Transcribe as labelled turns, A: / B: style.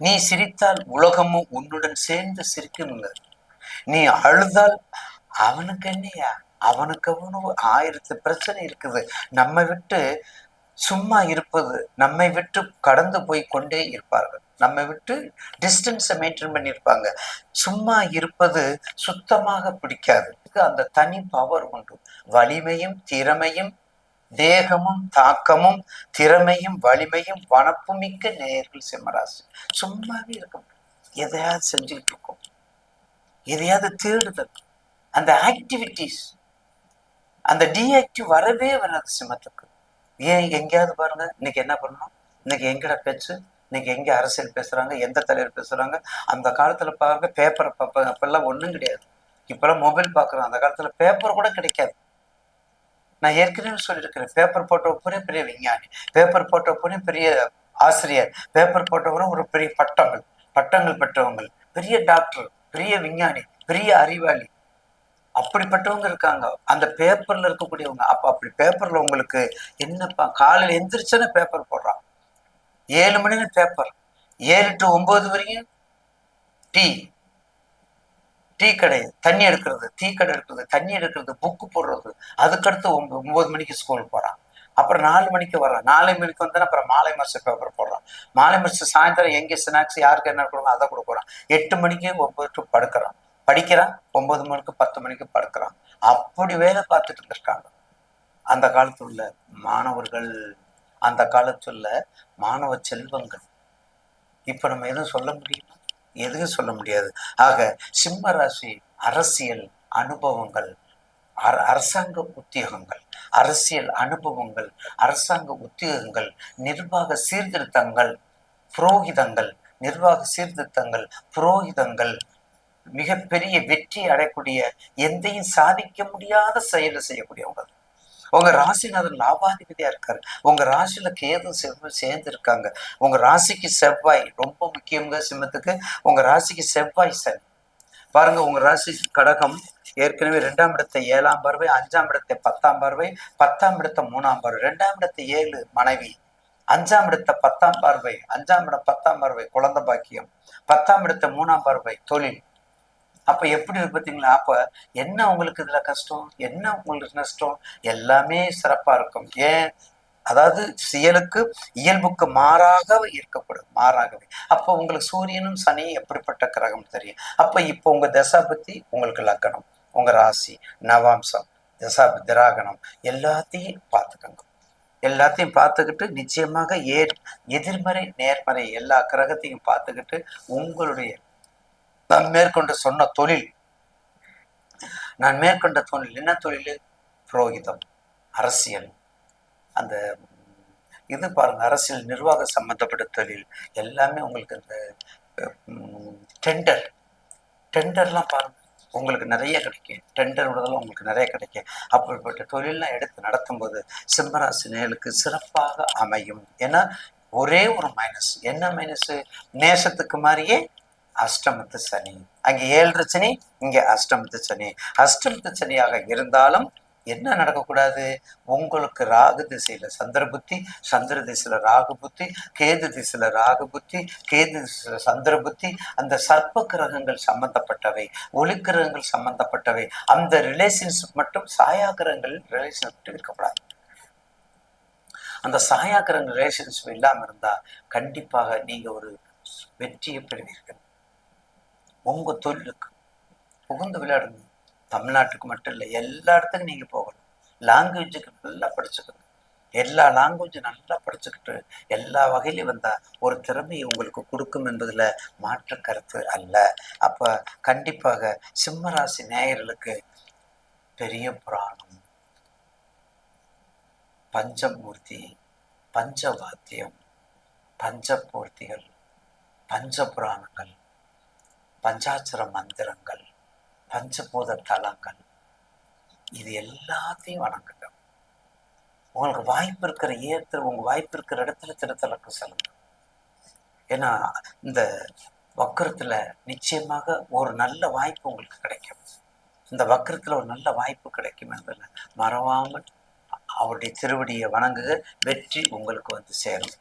A: நீ சிரித்தால் உலகமும் உன்னுடன் சேர்ந்து சிரிக்குமுங்க நீ அழுதால் அவனுக்கு என்னையா அவனுக்கு அவனு ஆயிரத்து பிரச்சனை இருக்குது. நம்ம விட்டு சும்மா இருப்பது நம்மை விட்டு கடந்து போய் கொண்டே இருப்பார்கள். நம்ம விட்டு டிஸ்டன்ஸை மெயின்டைன் பண்ணியிருப்பாங்க. சும்மா இருப்பது சுத்தமாக பிடிக்காது. அந்த தனி பவர் உண்டு. வலிமையும் திறமையும் தேகமும் தாக்கமும் திறமையும் வலிமையும் வனப்புமிக்க நேயர்கள் சிம்மராசி. சும்மாவே இருக்கும் எதையாவது செஞ்சுக்கிட்டு இருக்கும். எதையாவது தேடுதல். அந்த ஆக்டிவிட்டிஸ் அந்த டீஆக்டிவ் வரவே வராது சிம்மத்துக்கு. ஏன் எங்கேயாவது பாருங்க இன்னைக்கு என்ன பண்ணணும்? இன்னைக்கு எங்கட பேச்சு? இன்னைக்கு எங்க அரசியல் பேசுறாங்க? எந்த தலைவர் பேசுறாங்க? அந்த காலத்துல பாருங்க பேப்பரை பார்ப்பாங்க அப்பெல்லாம் ஒண்ணும் கிடையாது. இப்பெல்லாம் மொபைல் பார்க்குறோம் அந்த காலத்துல பேப்பர் கூட கிடைக்காது. நான் ஏற்கனவே சொல்லியிருக்கிறேன். பேப்பர் போட்டவனே பெரிய விஞ்ஞானி பேப்பர் போட்டவனே பெரிய ஆசிரியர் பேப்பர் போட்டவரும் ஒரு பெரிய பட்டங்கள் பட்டங்கள் பெற்றவங்க பெரிய டாக்டர் பெரிய விஞ்ஞானி பெரிய அறிவாளி. அப்படிப்பட்டவங்க இருக்காங்க. அந்த பேப்பர்ல இருக்கக்கூடியவங்க. அப்ப அப்படி பேப்பர்ல உங்களுக்கு என்னப்பா காலையில் எந்திரிச்சோன்னே பேப்பர் போடுறான். ஏழு மணி பேப்பர் ஏழு டு ஒன்பது வரையும் டீ டீ கடை தண்ணி எடுக்கிறது டீ கடை எடுக்கிறது தண்ணி எடுக்கிறது புக்கு போடுறது. அதுக்கடுத்து ஒன்பது மணிக்கு ஸ்கூல் போகிறான் அப்புறம் நாலு மணிக்கு வர்றான். நாலு மணிக்கு வந்தா அப்புறம் மாலை மரிச பேப்பர் போடுறான். மாலை மரிச சாயந்தரம் எங்கே ஸ்நாக்ஸ் யாருக்கு என்ன கொடுக்கணும் அதை கொடுக்குறான் எட்டு மணிக்கு ஒன்பது டு படுக்கிறான். படிக்கிறான். ஒன்பது மணிக்கு பத்து மணிக்கு படுக்கிறான். அப்படி வேலை பார்த்துட்டு இருந்திருக்காங்க. அந்த காலத்துல உள்ள மாணவர்கள் அந்த காலத்துல மாணவ செல்வங்கள். இப்போ நம்ம எதுவும் சொல்ல முடியும்? எதுவும் சொல்ல முடியாது. ஆக சிம்ம ராசி அரசியல் அனுபவங்கள் அர- அரசாங்க உத்தியோகங்கள் அரசியல் அனுபவங்கள் அரசாங்க உத்தியோகங்கள் நிர்வாக சீர்திருத்தங்கள் புரோகிதங்கள் நிர்வாக சீர்திருத்தங்கள் புரோகிதங்கள் மிகப்பெரிய வெற்றி அடையக்கூடிய எந்தையும் சாதிக்க முடியாத செயலை செய்யக்கூடியவங்க. உங்க ராசிநாதன் லாபாதிபதியா இருக்காரு. உங்க ராசியில கேது செவ்வாய் சேர்ந்து இருக்காங்க உங்க ராசிக்கு செவ்வாய் ரொம்ப முக்கியங்க சிம்மத்துக்கு. உங்க ராசிக்கு செவ்வாய் சனி. பாருங்க உங்க ராசி கடகம் ஏற்கனவே ரெண்டாம் இடத்தை ஏழாம் பார்வை அஞ்சாம் இடத்தை பத்தாம் பார்வை பத்தாம் இடத்தை மூணாம் பார்வை ரெண்டாம் இடத்தை ஏழு மனைவி அஞ்சாம் இடத்த பத்தாம் பார்வை அஞ்சாம் இடம் பத்தாம் பார்வை குழந்தை பாக்கியம் பத்தாம் இடத்த மூணாம் பார்வை தொழில். அப்ப எப்படி பார்த்தீங்களா அப்ப என்ன உங்களுக்கு இதுல கஷ்டம்? என்ன உங்களுக்கு நஷ்டம்? எல்லாமே சிறப்பா இருக்கும். ஏன்? அதாவது செயலுக்கு இயல்புக்கு மாறாக இருக்கப்படும் மாறாகவே. அப்போ உங்களுக்கு சூரியனும் சனியும் எப்படிப்பட்ட கிரகம் தெரியும்? அப்ப இப்போ உங்க தசா பத்தி உங்களுக்கு லக்கணம். உங்க ராசி நவாம்சம் தசா திராகணம். எல்லாத்தையும் பார்த்துக்கோங்க. எல்லாத்தையும் பார்த்துக்கிட்டு நிச்சயமாக ஏ எதிர்மறை நேர்மறை எல்லா கிரகத்தையும் பார்த்துக்கிட்டு உங்களுடைய நான் மேற்கொண்டு சொன்ன தொழில். நான் மேற்கொண்ட தொழில் என்ன தொழில்? புரோகிதம் அரசியல். அந்த இது பாருங்க அரசியல் நிர்வாக சம்பந்தப்பட்ட தொழில். எல்லாமே உங்களுக்கு இந்த டெண்டர் டெண்டர்லாம் பாருங்க உங்களுக்கு நிறைய கிடைக்கும். டெண்டர் விடுதலாம் உங்களுக்கு நிறைய கிடைக்கும். அப்படிப்பட்ட தொழிலெலாம் எடுத்து நடத்தும்போது சிம்மராசி நேர்களுக்கு சிறப்பாக அமையும். ஏன்னா ஒரே ஒரு மைனஸ் என்ன மைனஸ் நேசத்துக்கு மாதிரியே அஷ்டமத்து சனி. அங்கே ஏழு சனி இங்க அஷ்டமத்து சனி. அஷ்டமத்து சனியாக இருந்தாலும் என்ன நடக்கக்கூடாது? உங்களுக்கு ராகு திசையில சந்திர புத்தி சந்திர திசையில ராகு புத்தி கேது திசையில ராகு புத்தி கேது திசையில சந்திர புத்தி அந்த சர்ப்ப கிரகங்கள் சம்பந்தப்பட்டவை ஒளி கிரகங்கள் சம்பந்தப்பட்டவை அந்த ரிலேஷன்ஷிப் மட்டும் சாயா கிரகங்கள் ரிலேஷன்ஷிப் இருக்கக்கூடாது. அந்த சாயா கிரகங்கள் ரிலேஷன்ஷிப் இல்லாம இருந்தா கண்டிப்பாக நீங்க ஒரு வெற்றியை பெறுவீர்கள். உங்க தொழிலுக்கு. புகுந்து விளையாடுங்க. தமிழ்நாட்டுக்கு மட்டும் இல்லை எல்லா இடத்துக்கும் நீங்க போகணும். லாங்குவேஜுக்கு நல்லா படிச்சுக்கணும் எல்லா லாங்குவேஜும் நல்லா படிச்சுக்கிட்டு எல்லா வகையிலும் வந்தா ஒரு திறமையை உங்களுக்கு கொடுக்கும் என்பதுல மாற்று கருத்து அல்ல. அப்ப கண்டிப்பாக சிம்மராசி நேயர்களுக்கு பெரிய புராணம். பஞ்சமூர்த்தி பஞ்சவாத்தியம் பஞ்சபூர்த்திகள் பஞ்சபுராணங்கள் பஞ்சாட்சர மந்திரங்கள் பஞ்சபூத தலங்கள் இது எல்லாத்தையும் வணங்குங்க உங்களுக்கு வாய்ப்பு இருக்கிற ஏற்ற உங்க வாய்ப்பு இருக்கிற இடத்துல திருத்தலக்கு செல்லுங்க. ஏன்னா இந்த வக்கரத்துல நிச்சயமாக ஒரு நல்ல வாய்ப்பு உங்களுக்கு கிடைக்கும். இந்த வக்கரத்துல ஒரு நல்ல வாய்ப்பு கிடைக்கும் என்பதில் மறவாமல் அவருடைய திருவடியை வணங்குக வெற்றி உங்களுக்கு வந்து சேரும்.